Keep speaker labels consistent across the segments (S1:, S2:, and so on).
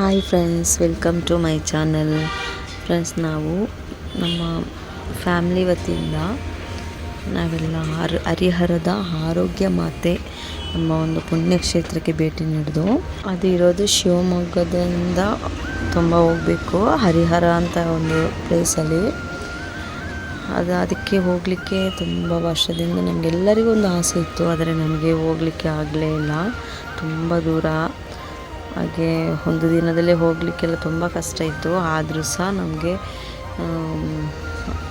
S1: Hi friends welcome to my channel friends ನಾವು ನಮ್ಮ family ವತಿಯಿಂದ ನಾವೆಲ್ಲ ಹರ್ ಹರಿಹರದ ಆರೋಗ್ಯ ಮಾತೆ ನಮ್ಮ ಒಂದು ಪುಣ್ಯಕ್ಷೇತ್ರಕ್ಕೆ ಭೇಟಿ ನೀಡಿದ್ದು ಅದು ಇರೋದು ಶಿವಮೊಗ್ಗದಿಂದ ತುಂಬ ಹೋಗಬೇಕು, ಹರಿಹರ ಅಂತ ಒಂದು ಪ್ಲೇಸಲ್ಲಿ ಅದು ಅದಕ್ಕೆ ಹೋಗಲಿಕ್ಕೆ ತುಂಬ ವರ್ಷದಿಂದ ನಮಗೆಲ್ಲರಿಗೂ ಒಂದು ಆಸೆ ಇತ್ತು, ಆದರೆ ನಮಗೆ ಹೋಗಲಿಕ್ಕೆ ಆಗಲೇ ಇಲ್ಲ. ತುಂಬ ದೂರ ಹಾಗೆ ಒಂದು ದಿನದಲ್ಲೇ ಹೋಗಲಿಕ್ಕೆಲ್ಲ ತುಂಬ ಕಷ್ಟ ಇತ್ತು. ಆದರೂ ಸಹ ನಮಗೆ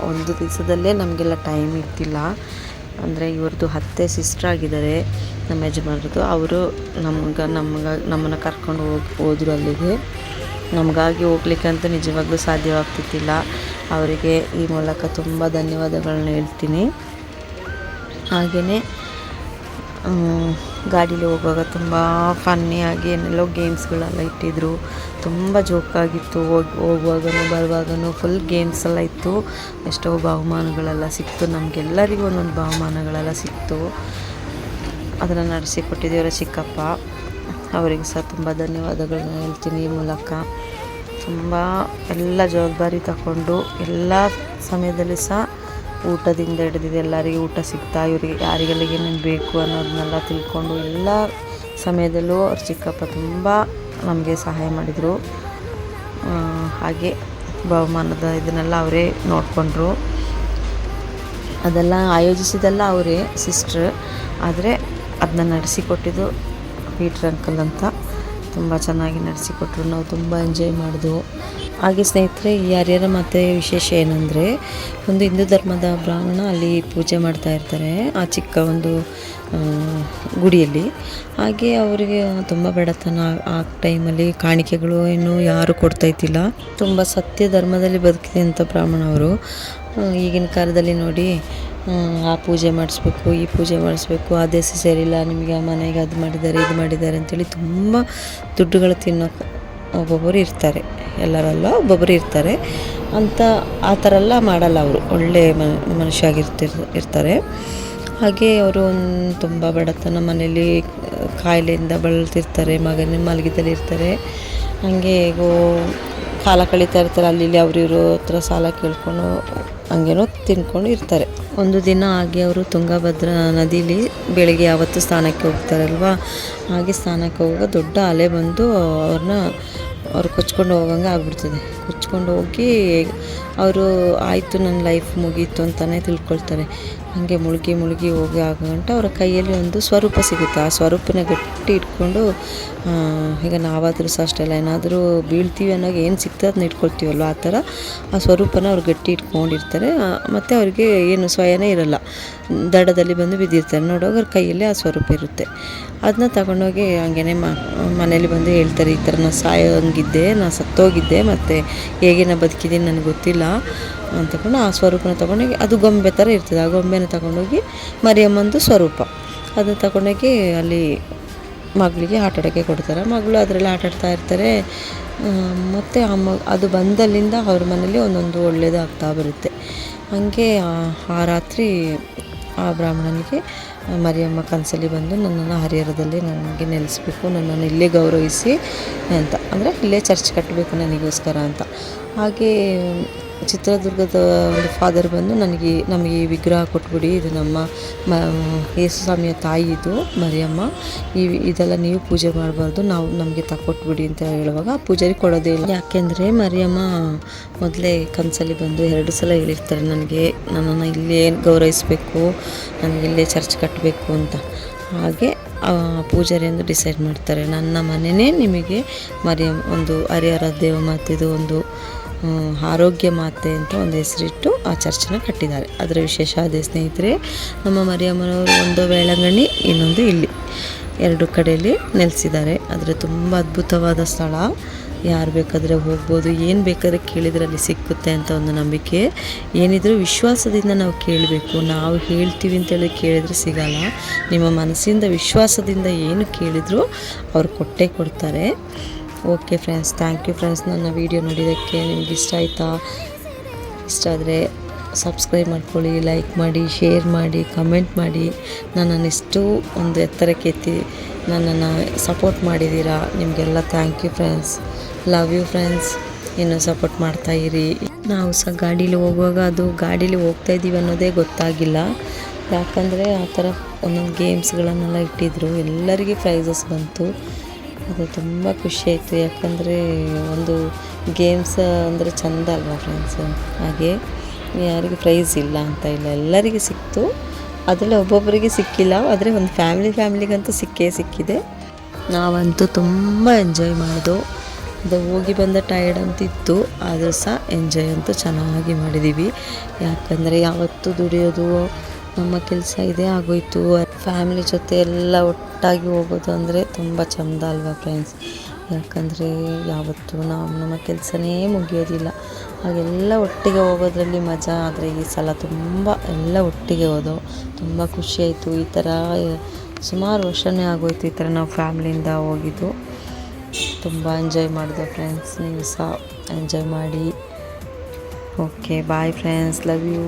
S1: ಒಂದು ದಿವಸದಲ್ಲೇ ನಮಗೆಲ್ಲ ಟೈಮ್ ಇರ್ತಿಲ್ಲ. ಅಂದರೆ ಇವ್ರದ್ದು ಹತ್ತೆ ಸಿಸ್ಟರ್ ಆಗಿದ್ದಾರೆ, ನಮ್ಮ ಯಜಮಾನ್ರದ್ದು. ಅವರು ನಮ್ಗೆ ನಮ್ಗೆ, ನಮ್ಮನ್ನು ಕರ್ಕೊಂಡು ಹೋಗಿ, ಹೋದರು ಅಲ್ಲಿಗೆ. ನಮಗಾಗಿ ಹೋಗ್ಲಿಕ್ಕೆ ಅಂತ ನಿಜವಾಗ್ಲೂ ಸಾಧ್ಯವಾಗ್ತಿತ್ತಿಲ್ಲ ಅವರಿಗೆ ಈ ಮೂಲಕ ತುಂಬ ಧನ್ಯವಾದಗಳನ್ನ ಹೇಳ್ತೀನಿ. ಹಾಗೆಯೇ ಗಾಡೀಲಿ ಹೋಗುವಾಗ ತುಂಬ ಫನ್ನಿಯಾಗಿ ಏನೆಲ್ಲೋ ಗೇಮ್ಸ್ಗಳೆಲ್ಲ ಇಟ್ಟಿದ್ರು. ತುಂಬ ಜೋಕಾಗಿತ್ತು ಹೋಗಿ ಹೋಗುವಾಗಲೂ ಬರುವಾಗಲೂ ಫುಲ್ ಗೇಮ್ಸ್ ಎಲ್ಲ ಇತ್ತು. ಎಷ್ಟೋ ಬಹುಮಾನಗಳೆಲ್ಲ ಸಿಕ್ತು. ನಮಗೆಲ್ಲರಿಗೂ ಒಂದೊಂದು ಬಹುಮಾನಗಳೆಲ್ಲ ಸಿಕ್ತು. ಅದನ್ನು ನಡೆಸಿಕೊಟ್ಟಿದ್ದೇವರ ಚಿಕ್ಕಪ್ಪ. ಅವರಿಗೆ ಸಹ ತುಂಬ ಧನ್ಯವಾದಗಳನ್ನ ಹೇಳ್ತೀನಿ ಈ ಮೂಲಕ. ತುಂಬ ಎಲ್ಲ ಜವಾಬ್ದಾರಿ ತಗೊಂಡು ಎಲ್ಲ ಸಮಯದಲ್ಲಿ ಸಹ ಊಟದಿಂದ ಹಿಡಿದಿದ್ದು ಎಲ್ಲರಿಗೆ ಊಟ ಸಿಗ್ತಾ, ಇವರಿಗೆ ಯಾರಿಗೆಲ್ಲ ಏನೇನು ಬೇಕು ಅನ್ನೋದನ್ನೆಲ್ಲ ತಿಳ್ಕೊಂಡು ಎಲ್ಲ ಸಮಯದಲ್ಲೂ ಅವ್ರ ಚಿಕ್ಕಪ್ಪ ತುಂಬ ನಮಗೆ ಸಹಾಯ ಮಾಡಿದರು. ಹಾಗೆ ಬಹುಮಾನದ ಇದನ್ನೆಲ್ಲ ಅವರೇ ನೋಡಿಕೊಂಡ್ರು. ಅದೆಲ್ಲ ಆಯೋಜಿಸಿದೆಲ್ಲ ಅವರೇ ಸಿಸ್ಟ್ರ್. ಆದರೆ ಅದನ್ನ ನಡೆಸಿಕೊಟ್ಟಿದ್ದು ಪೀಟ್ರ್ ಅಂಕಲ್ ಅಂತ. ತುಂಬ ಚೆನ್ನಾಗಿ ನಡೆಸಿಕೊಟ್ರು. ನಾವು ತುಂಬ ಎಂಜಾಯ್ ಮಾಡಿದ್ವು. ಹಾಗೆ ಸ್ನೇಹಿತರೆ, ಈ ಹರಿಹರ ಮಾತೆ ವಿಶೇಷ ಏನಂದರೆ, ಒಂದು ಹಿಂದೂ ಧರ್ಮದ ಬ್ರಾಹ್ಮಣ ಅಲ್ಲಿ ಪೂಜೆ ಮಾಡ್ತಾ ಇರ್ತಾರೆ, ಆ ಚಿಕ್ಕ ಒಂದು ಗುಡಿಯಲ್ಲಿ. ಹಾಗೆ ಅವರಿಗೆ ತುಂಬ ಬಡತನ ಆ ಟೈಮಲ್ಲಿ ಕಾಣಿಕೆಗಳು ಇನ್ನೂ ಯಾರು ಕೊಡ್ತಾಯಿದ್ದಿಲ್ಲ ತುಂಬ ಸತ್ಯ ಧರ್ಮದಲ್ಲಿ ಬದುಕಿದಂಥ ಬ್ರಾಹ್ಮಣ ಅವರು ಈಗಿನ ಕಾಲದಲ್ಲಿ ನೋಡಿ ಆ ಪೂಜೆ ಮಾಡಿಸ್ಬೇಕು, ಈ ಪೂಜೆ ಮಾಡಿಸ್ಬೇಕು, ಆ ದೇಶ ಸೇರಿಲ್ಲ, ನಿಮಗೆ ಆ ಮನೆಗೆ ಅದು ಮಾಡಿದ್ದಾರೆ, ಇದು ಮಾಡಿದ್ದಾರೆ ಅಂತೇಳಿ ತುಂಬ ದುಡ್ಡುಗಳು ತಿನ್ನೋಕೆ ಒಬ್ಬೊಬ್ಬರು ಇರ್ತಾರೆ. ಎಲ್ಲರಲ್ಲ ಒಬ್ಬೊಬ್ಬರು ಇರ್ತಾರೆ. ಅಂತ ಆ ಥರ ಎಲ್ಲ ಮಾಡಲ್ಲ ಅವರು. ಒಳ್ಳೆ ಮನುಷ್ಯ ಆಗಿರ್ತಿರ್ ಇರ್ತಾರೆ. ಹಾಗೆ ಅವರು ಒಂದು ತುಂಬ ಬಡತನ ಮನೇಲಿ ಕಾಯಿಲೆಯಿಂದ ಬಳಲ್ತಿರ್ತಾರೆ, ಮಗನ ಮಲಗಿದಲ್ಲಿ ಇರ್ತಾರೆ ಹಾಗೆ ಹೇಗೋ ಕಾಲ ಕಳೀತಾ ಇರ್ತಾರೆ, ಅಲ್ಲಿ ಇಲ್ಲಿ ಅವ್ರು ಇವರು ಹತ್ರ ಸಾಲ ಕೇಳ್ಕೊಂಡು ಹಂಗೇನೋ ತಿನ್ಕೊಂಡು ಇರ್ತಾರೆ. ಒಂದು ದಿನ ಹಾಗೆ ಅವರು ತುಂಗಭದ್ರಾ ನದೀಲಿ ಬೆಳಗ್ಗೆ ಯಾವತ್ತು ಸ್ನಾನಕ್ಕೆ ಹೋಗ್ತಾರಲ್ವಾ? ಹಾಗೆ ಸ್ನಾನಕ್ಕೆ ಹೋಗುವಾಗ ದೊಡ್ಡ ಅಲೆ ಬಂದು ಅವ್ರನ್ನ ಅವ್ರು ಕೊಚ್ಕೊಂಡು ಹೋಗಂಗೆ ಆಗ್ಬಿಡ್ತದೆ. ಕೊಚ್ಕೊಂಡು ಹೋಗಿ ಅವರು, ಆಯಿತು, ನನ್ನ ಲೈಫ್ ಮುಗೀತು ಅಂತಲೇ ತಿಳ್ಕೊಳ್ತಾರೆ. ಹಾಗೆ ಮುಳುಗಿ ಮುಳುಗಿ ಹೋಗಿ ಆಗಂಟ ಅವರ ಕೈಯಲ್ಲಿ ಒಂದು ಸ್ವರೂಪ ಸಿಗುತ್ತೆ. ಆ ಸ್ವರೂಪನ ಗಟ್ಟಿ ಇಟ್ಕೊಂಡು ಈಗ ನಾವಾದರೂ ಸಹ ಅಷ್ಟೆಲ್ಲ ಏನಾದರೂ ಬೀಳ್ತೀವಿ ಅನ್ನೋಕೆ ಏನು ಸಿಗ್ತದೆ ಅದನ್ನ ಇಟ್ಕೊಳ್ತೀವಲ್ವ? ಆ ಥರ ಆ ಸ್ವರೂಪನ ಅವ್ರು ಗಟ್ಟಿ ಇಟ್ಕೊಂಡಿರ್ತಾರೆ. ಮತ್ತು ಅವರಿಗೆ ಏನು ಸ್ವಯನೇ ಇರಲ್ಲ. ದಡದಲ್ಲಿ ಬಂದು ಬಿದ್ದಿರ್ತಾರೆ. ನೋಡುವಾಗ ಅವ್ರ ಕೈಯಲ್ಲಿ ಆ ಸ್ವರೂಪ ಇರುತ್ತೆ. ಅದನ್ನ ತಗೊಂಡೋಗಿ ಹಂಗೇನೆ ಮನೇಲಿ ಬಂದು ಹೇಳ್ತಾರೆ, ಈ ಥರ ನಾನು ಸಾಯೋಂಗಿದ್ದೆ ನಾನು ಸತ್ತೋಗಿದ್ದೆ, ಮತ್ತು ಹೇಗೆ ನಾನು ಬದುಕಿದ್ದೀನಿ ನನಗೆ ಗೊತ್ತಿಲ್ಲ ಅಂತಕೊಂಡು ಆ ಸ್ವರೂಪನ ತಗೊಂಡೋಗಿ ಅದು ಗೊಂಬೆ ಥರ ಇರ್ತದೆ, ಆ ಗೊಂಬೆನ ತಗೊಂಡೋಗಿ ಮರಿಯಮ್ಮಂದು ಸ್ವರೂಪ. ಅದನ್ನ ತಗೊಂಡೋಗಿ ಅಲ್ಲಿ ಮಗಳಿಗೆ ಆಟ ಆಡೋಕ್ಕೆ ಕೊಡ್ತಾರೆ. ಮಗಳು ಅದರಲ್ಲಿ ಆಟ ಆಡ್ತಾ ಇರ್ತಾರೆ ಮತ್ತು ಆ ಮ, ಅದು ಬಂದಲ್ಲಿಂದ ಅವ್ರ ಮನೇಲಿ ಒಂದೊಂದು ಒಳ್ಳೆಯದು ಆಗ್ತಾ ಬರುತ್ತೆ. ಹಾಗೆ ಆ ರಾತ್ರಿ ಆ ಬ್ರಾಹ್ಮಣನಿಗೆ ಮರಿಯಮ್ಮ ಕನಸಲ್ಲಿ ಬಂದು ನನ್ನನ್ನು ಹರಿಹರದಲ್ಲಿ ನನಗೆ ನೆಲೆಸ್ಬೇಕು, ನನ್ನನ್ನು ಇಲ್ಲೇ ಗೌರವಿಸಿ ಅಂತ. ಅಂದರೆ ಇಲ್ಲೇ ಚರ್ಚ್ ಕಟ್ಟಬೇಕು ನನಗೋಸ್ಕರ ಅಂತ. ಹಾಗೆ ಚಿತ್ರದುರ್ಗದ ಒಂದು ಫಾದರ್ ಬಂದು ನನಗೆ, ನಮಗೆ ಈ ವಿಗ್ರಹ ಕೊಟ್ಬಿಡಿ. ಇದು ನಮ್ಮ ಮ ಯೇಸು ಸ್ವಾಮಿಯ ತಾಯಿ ಇದು, ಮರಿಯಮ್ಮ. ಈ ಇದೆಲ್ಲ ನೀವು ಪೂಜೆ ಮಾಡಬಾರ್ದು, ನಾವು ನಮಗೆ ತಕ್ಕೊಟ್ಬಿಡಿ ಅಂತ ಹೇಳುವಾಗ ಪೂಜಾರಿ ಕೊಡೋದೇ ಇಲ್ಲ. ಯಾಕೆಂದರೆ ಮರಿಯಮ್ಮ ಮೊದಲೇ ಕನಸಲ್ಲಿ ಬಂದು ಎರಡು ಸಲ ಹೇಳಿರ್ತಾರೆ, ನನಗೆ, ನನ್ನನ್ನು ಇಲ್ಲೇ ಗೌರವಿಸಬೇಕು, ನನಗೆ ಇಲ್ಲೇ ಚರ್ಚ್ ಕಟ್ಟಬೇಕು ಅಂತ. ಹಾಗೆ ಪೂಜಾರಿ ಎಂದು ಡಿಸೈಡ್ ಮಾಡ್ತಾರೆ, ನನ್ನ ಮನೆಯೇ ನಿಮಗೆ ಮರಿಯಮ್ಮ, ಒಂದು ಹರಿಹರ ದೇವ ಮಾತಿದು ಒಂದು ಆರೋಗ್ಯ ಮಾತೆ ಅಂತ ಒಂದು ಹೆಸರಿಟ್ಟು ಆ ಚರ್ಚನ್ನ ಕಟ್ಟಿದ್ದಾರೆ. ಅದರ ವಿಶೇಷ ಅದೇ ಸ್ನೇಹಿತರೆ, ನಮ್ಮ ಮರಿಯಮ್ಮನವರು ಒಂದು ವೇಳಂಗಣಿ ಇನ್ನೊಂದು ಇಲ್ಲಿ. ಎರಡು ಕಡೆಯಲ್ಲಿ ನೆಲೆಸಿದ್ದಾರೆ. ಆದರೆ ತುಂಬ ಅದ್ಭುತವಾದ ಸ್ಥಳ. ಯಾರು ಬೇಕಾದರೆ ಹೋಗ್ಬೋದು, ಏನು ಬೇಕಾದರೆ ಕೇಳಿದರೆ ಅಲ್ಲಿ ಸಿಕ್ಕುತ್ತೆ ಅಂತ ಒಂದು ನಂಬಿಕೆ. ಏನಿದ್ರೂ ವಿಶ್ವಾಸದಿಂದ ನಾವು ಕೇಳಬೇಕು. ನಾವು ಹೇಳ್ತೀವಿ ಅಂತೇಳಿ ಕೇಳಿದರೆ ಸಿಗಲ್ಲ. ನಿಮ್ಮ ಮನಸ್ಸಿಂದ ವಿಶ್ವಾಸದಿಂದ ಏನು ಕೇಳಿದರೂ ಅವ್ರು ಕೊಟ್ಟೇ ಕೊಡ್ತಾರೆ. Okay friends thank you friends, ನನ್ನ ವೀಡಿಯೋ ನೋಡಿದ್ದಕ್ಕೆ ನಿಮ್ಗೆ ಇಷ್ಟ ಆಯಿತಾ? ಇಷ್ಟ ಆದರೆ ಸಬ್ಸ್ಕ್ರೈಬ್ ಮಾಡ್ಕೊಳ್ಳಿ ಲೈಕ್ ಮಾಡಿ ಶೇರ್ ಮಾಡಿ ಕಮೆಂಟ್ ಮಾಡಿ. ನನ್ನನ್ನು ಇಷ್ಟು ಒಂದು ಎತ್ತರಕ್ಕೆ ಎತ್ತಿ ನನ್ನನ್ನು ಸಪೋರ್ಟ್ ಮಾಡಿದ್ದೀರಾ? ನಿಮಗೆಲ್ಲ thank you friends. Love you friends ಇನ್ನೂ ಸಪೋರ್ಟ್ ಮಾಡ್ತಾ ಇರಿ. ನಾವು ಸಹ ಗಾಡೀಲಿ ಹೋಗುವಾಗ ಅದು ಗಾಡೀಲಿ ಹೋಗ್ತಾ ಇದ್ದೀವಿ ಅನ್ನೋದೇ ಗೊತ್ತಾಗಿಲ್ಲ. ಯಾಕಂದರೆ ಆ ಥರ ಒಂದೊಂದು ಗೇಮ್ಸ್ಗಳನ್ನೆಲ್ಲ ಇಟ್ಟಿದ್ರು. ಎಲ್ಲರಿಗೆ ಪ್ರೈಸಸ್ ಬಂತು. ಅದು ತುಂಬ ಖುಷಿ ಆಯಿತು ಯಾಕಂದರೆ ಒಂದು ಗೇಮ್ಸ್ ಅಂದರೆ ಚೆಂದ ಅಲ್ವಾ ಫ್ರೆಂಡ್ಸ್ ಹಾಗೆ ಯಾರಿಗೆ ಪ್ರೈಸ್ ಇಲ್ಲ ಅಂತ ಇಲ್ಲ. ಎಲ್ಲರಿಗೆ ಸಿಕ್ತು. ಅದರಲ್ಲಿ ಒಬ್ಬೊಬ್ಬರಿಗೆ ಸಿಕ್ಕಿಲ್ಲ. ಆದರೆ ಒಂದು ಫ್ಯಾಮಿಲಿ ಫ್ಯಾಮಿಲಿಗಂತೂ ಸಿಕ್ಕೇ ಸಿಕ್ಕಿದೆ. ನಾವಂತೂ ತುಂಬ ಎಂಜಾಯ್ ಮಾಡಿದೋ ಅದು ಹೋಗಿ ಬಂದ ಟೈರ್ಡ್ ಅಂತಿತ್ತು. ಆದರೂ ಸಹ ಎಂಜಾಯ್ ಅಂತೂ ಚೆನ್ನಾಗಿ ಮಾಡಿದ್ದೀವಿ ಯಾಕಂದರೆ ಯಾವತ್ತೂ ದುಡಿಯೋದು ನಮ್ಮ ಕೆಲಸ ಇದೇ ಆಗೋಯ್ತು. ಫ್ಯಾಮಿಲಿ ಜೊತೆ ಎಲ್ಲ ಒಟ್ಟಾಗಿ ಹೋಗೋದು ಅಂದರೆ ತುಂಬ ಚಂದ ಅಲ್ವಾ ಫ್ರೆಂಡ್ಸ್ ಯಾಕಂದರೆ ಯಾವತ್ತೂ ನಾವು ನಮ್ಮ ಕೆಲಸನೇ ಮುಗಿಯೋದಿಲ್ಲ. ಹಾಗೆಲ್ಲ ಒಟ್ಟಿಗೆ ಹೋಗೋದ್ರಲ್ಲಿ ಮಜಾ ಆದರೆ ಈ ಸಲ ತುಂಬ ಎಲ್ಲ ಒಟ್ಟಿಗೆ ಹೋದೋ, ತುಂಬ ಖುಷಿಯಾಯಿತು ಈ ಥರ ಸುಮಾರು ವರ್ಷನೇ ಆಗೋಯ್ತು ಈ ಥರ ನಾವು ಫ್ಯಾಮ್ಲಿಯಿಂದ ಹೋಗಿದ್ದು. ತುಂಬ ಎಂಜಾಯ್ ಮಾಡಿದೆ ಫ್ರೆಂಡ್ಸ್ ನೀವು ಸಹ ಎಂಜಾಯ್ ಮಾಡಿ. Okay bye friends love you